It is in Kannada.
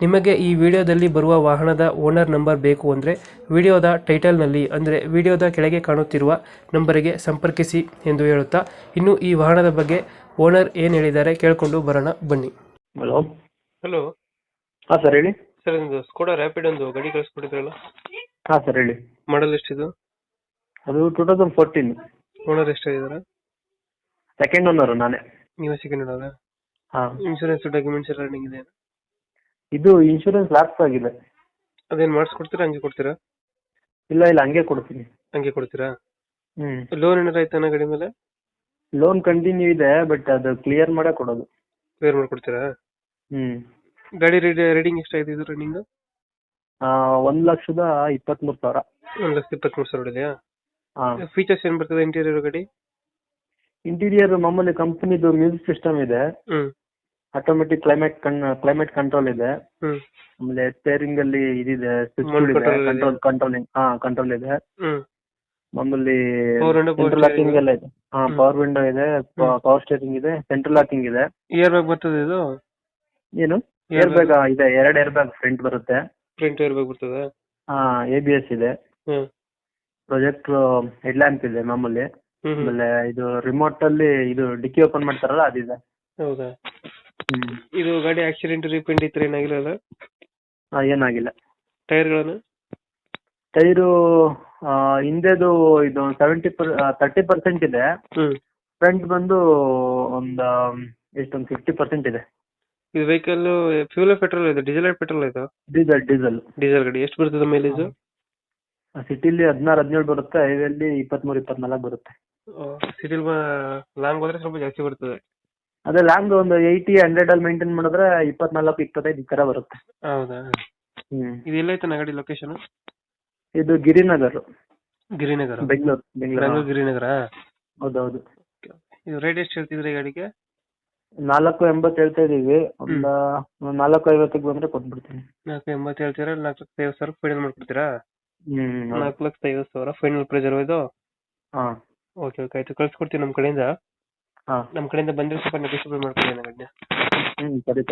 ನಿಮಗೆ ಈ ವಿಡಿಯೋದಲ್ಲಿ ಬರುವ ವಾಹನದ ಓನರ್ ನಂಬರ್ ಬೇಕು ಅಂದರೆ ವಿಡಿಯೋದ ಟೈಟಲ್ನಲ್ಲಿ ಅಂದರೆ ವಿಡಿಯೋದ ಕೆಳಗೆ ಕಾಣುತ್ತಿರುವ ನಂಬರಿಗೆ ಸಂಪರ್ಕಿಸಿ ಎಂದು ಹೇಳುತ್ತಾ ಇನ್ನು ಈ ವಾಹನದ ಬಗ್ಗೆ ಓನರ್ ಏನು ಹೇಳಿದ್ದಾರೆ ಕೇಳಿಕೊಂಡು ಬರೋಣ ಬನ್ನಿ. ಹಲೋ. ಹಲೋ. ಹಾಂ ಸರ್ ಹೇಳಿ. ಸರ್ ಒಂದು ಸ್ಕೋಡಾ ರ್ಯಾಪಿಡ್ ಒಂದು ಗಾಡಿ ಕಳಿಸ್ಕೊಟ್ಟಿದ್ರಲ್ಲ? ಹಾಂ ಸರ್ ಹೇಳಿ. ಮಾಡಲ್ ಎಷ್ಟಿದು? ಅದು ಟೂ ತೌಸಂಡ್ ಫೋರ್ಟೀನ್ ಓನರ್ ಎಷ್ಟಾಗಿದ್ದಾರೆ? ಸೆಕೆಂಡ್ ಓನರು ನಾನೇ. ನೀವು ಸೆಕೆಂಡ್ ಓನರ್ ಹಾಂ. ಇನ್ಶೂರೆನ್ಸ್ ಡಾಕ್ಯುಮೆಂಟ್ಸ್ ಎಲ್ಲ ರನ್ನಿಂಗ್ ಇದೆ. ಇದು ಇನ್ಶೂರೆನ್ಸ್ ಲ್ಯಾಪ್ಸ್ ಆಗಿದೆ. ಅದೇನು ಮಾಡಿಸ್ಕೊಡ್ತೀರಾ? ಹಂಗೆ ಕೊಡ್ತೀರಾ? ಇಲ್ಲ ಇಲ್ಲ ಹಂಗೆ ಕೊಡ್ತೀನಿ. ಹಂಗೆ ಕೊಡ್ತೀರಾ? ಹ್ಮ್. ಲೋನ್ ಏನಾರ ಆಯ್ತಾನ ಗಾಡಿ ಮೇಲೆ? ಲೋನ್ ಕಂಟಿನ್ಯೂ ಇದೆ ಬಟ್ ಅದು ಕ್ಲಿಯರ್ ಮಾಡೇ ಕೊಡೋದು. ಕ್ಲಿಯರ್ ಮಾಡ್ಕೊಡ್ತೀರಾ? ಹ್ಮ್. ಗಾಡಿ ರೀಡಿ ರೀಡಿಂಗ್ ಎಷ್ಟಾಗಿದೆ ಇದು ರನ್ನಿಂಗ್ ಒಂದು ಲಕ್ಷದ ಇಪ್ಪತ್ಮೂರು ಸಾವಿರ. ಒಂದು ಲಕ್ಷದ ಇಪ್ಪತ್ಮೂರು ಸಾವಿರ ಇದೆಯಾ ಹಾಂ. ಫೀಚರ್ಸ್ ಏನು ಬರ್ತದೆ ಇಂಟೀರಿಯರ್ ಗಾಡಿ? ಇಂಟೀರಿಯರ್ ಮಾಮೂಲಿ ಕಂಪನಿದು ಮ್ಯೂಸಿಕ್ ಸಿಸ್ಟಮ್ ಇದೆ. ಹ್ಮ್. ಆಟೋಮೆಟಿಕ್ ಕ್ಲೈಮೇಟ್ ಕನ್ ಕ್ಲೈಮೇಟ್ ಕಂಟ್ರೋಲ್ ಇದೆ. ಹ್ಮ್. ಆಮೇಲೆ ಸ್ಟೇರಿಂಗ್ ಅಲ್ಲಿ ಇದಿದೆ control ಇದೆ. ಕಂಟ್ರೋಲ್ ಕಂಟ್ರೋಲಿಂಗ್ ಹಾ ಕಂಟ್ರೋಲ್ ಇದೆ. ಹ್ಮ್. ಮಾಮೂಲಿ Power window, power central locking steering. ಎಲ್ಲ ಇದೆ. ಹಾ ಹ್ಮ್. ಪವರ್ ವಿಂಡೋ ಇದೆ ಹ್ಮ್. ಪವರ್ ಸ್ಟೇರಿಂಗ್ ಇದೆ ಸೆಂಟ್ರಲ್ ಲಾಕಿಂಗ್ ಇದೆ. ಇಯರ್ ಬ್ಯಾಗ್ ಬರ್ತದೆ ಇದು? ಏನು? Air ಏರ್ ಬ್ಯಾಗ್ ಇದೆ ಎರಡು ಏರ್ ಬ್ಯಾಗ್ ಫ್ರಂಟ್ ಬರುತ್ತೆ. ಫ್ರಂಟ್ ಇಯರ್ ಬ್ಯಾಗ್ ಬರ್ತದೆ? ಹಾ ಎ ಬಿ ಎಸ್ ಇದೆ. ಹ್ಮ್. ಪ್ರೊಜೆಕ್ಟ್ ಹೆಡ್ ಲ್ಯಾಂಪ್ ಇದೆ ಮಾಮೂಲಿ. ಹ್ಮ್ ಹ್ಮ್. ಆಮೇಲೆ ಇದು ರಿಮೋಟ್ ಅಲ್ಲಿ ಇದು ಡಿಕ್ಕಿ ಓಪನ್ ಮಾಡ್ತಾರಲ್ಲ ಅದಿದೆ. ಹೌದಾ? ಇದು ಗಾಡಿ ಆಕ್ಸಿಡೆಂಟ್ ರೀಪೇಂಟ್ ಇತ್ತು ಏನಾಗಿಲ್ಲ ಹಾ, ಏನಾಗಿಲ್ಲ. ಟೈರ್ಗಳನ್ನು? ಟೈರು ಹಿಂದೆದು ಇದು ಸೆವೆಂಟಿ ಪರ್ ತರ್ಟಿ ಪರ್ಸೆಂಟ್ ಇದೆ. ಹ್ಮ್. ಫ್ರಂಟ್ ಬಂದು ಒಂದು ಎಷ್ಟೊಂದು ಫಿಫ್ಟಿ ಪರ್ಸೆಂಟ್ ಇದೆ. ಇದು ವೆಹಿಕಲ್ ಫ್ಯೂಲ್ ಪೆಟ್ರೋಲ್ ಇದೆ? ಡೀಸೆಲ್ ಪೆಟ್ರೋಲ್ ಇದು? ಡೀಸೆಲ್ ಡೀಸೆಲ್ ಡೀಸೆಲ್ ಗಾಡಿ. ಎಷ್ಟು ಬರ್ತದೆ ಮೈಲೇಜ್ ಸಿಟಿಲಿ ಹದಿನಾರು ಹದಿನೇಳು ಬರುತ್ತೆ. ಹೈವೇಲಿ ಇಪ್ಪತ್ಮೂರು ಇಪ್ಪತ್ನಾಲ್ಕು ಬರುತ್ತೆ. ಸಿಟಿಲ್ ಲಾಂಗ್ ಹೋದ್ರೆ ಸ್ವಲ್ಪ ಜಾಸ್ತಿ ಬರ್ತದೆ. ಅದೇ ಲಾಂಗ್ ಒಂದು ಏಯ್ಟಿ ಹಂಡ್ರೆಡ್ ಅಲ್ಲಿ ಮೇಂಟೈನ್ ಮಾಡಿದ್ರೆ ಇಪ್ಪತ್ನಾಲ್ಕು ಇಪ್ಪತ್ತೈದು ಈ ತರ ಬರುತ್ತೆ. ಹೌದಾ? ಹ್ಮ್. ಇದು ಎಲ್ಲೈತೆ ಗಾಡಿ ಲೊಕೇಶನ್ ಇದು ಗಿರಿನಗರ್. ಗಿರಿನಗರ? ಬೆಂಗಳೂರು ಬೆಂಗಳೂರು. ಬೆಂಗಳೂರು ಗಿರಿನಗರ? ಹೌದೌದು. ಇದು ರೇಟ್ ಎಷ್ಟು ಹೇಳ್ತಿದ್ರಿ ಈ ಗಾಡಿಗೆ? ನಾಲ್ಕು ಎಂಬತ್ತು ಹೇಳ್ತಾ ಇದೀವಿ. ಒಂದು ಒಂದ್ ನಾಲ್ಕು ಐವತ್ತಿಗೆ ಬಂದ್ರೆ ಕೊಟ್ಬಿಡ್ತೀನಿ. ನಾಲ್ಕು ಎಂಬತ್ತು ಹೇಳ್ತೀರಾ? ನಾಲ್ಕು ಲಕ್ಷ ಐವತ್ತು ಸಾವಿರ ಫೈನಲ್ ಮಾಡ್ಕೊಡ್ತೀರಾ? ಹ್ಮ್. ನಾಲ್ಕು ಲಕ್ಷದ ಐವತ್ತು ಸಾವಿರ ಫೈನಲ್ ಪ್ರೈಸ್ ಇದು? ಹಾ. Okay okay. ಆಯ್ತು ಕಳ್ಸ್ಕೊಡ್ತೀನಿ ನಮ್ಮ ಕಡೆಯಿಂದ. ಹಾ. ನಮ್ಮ ಕಡೆಯಿಂದ ಬಂದ್ರೆ ಸ್ವಲ್ಪ ನೆಗೋಷಿಯೇಟ್ ಮಾಡ್ಕೊಳ್ಳಿ ಅಣ್ಣ ಗಾಡಿನ ಹ್ಮ್ ಸರಿ.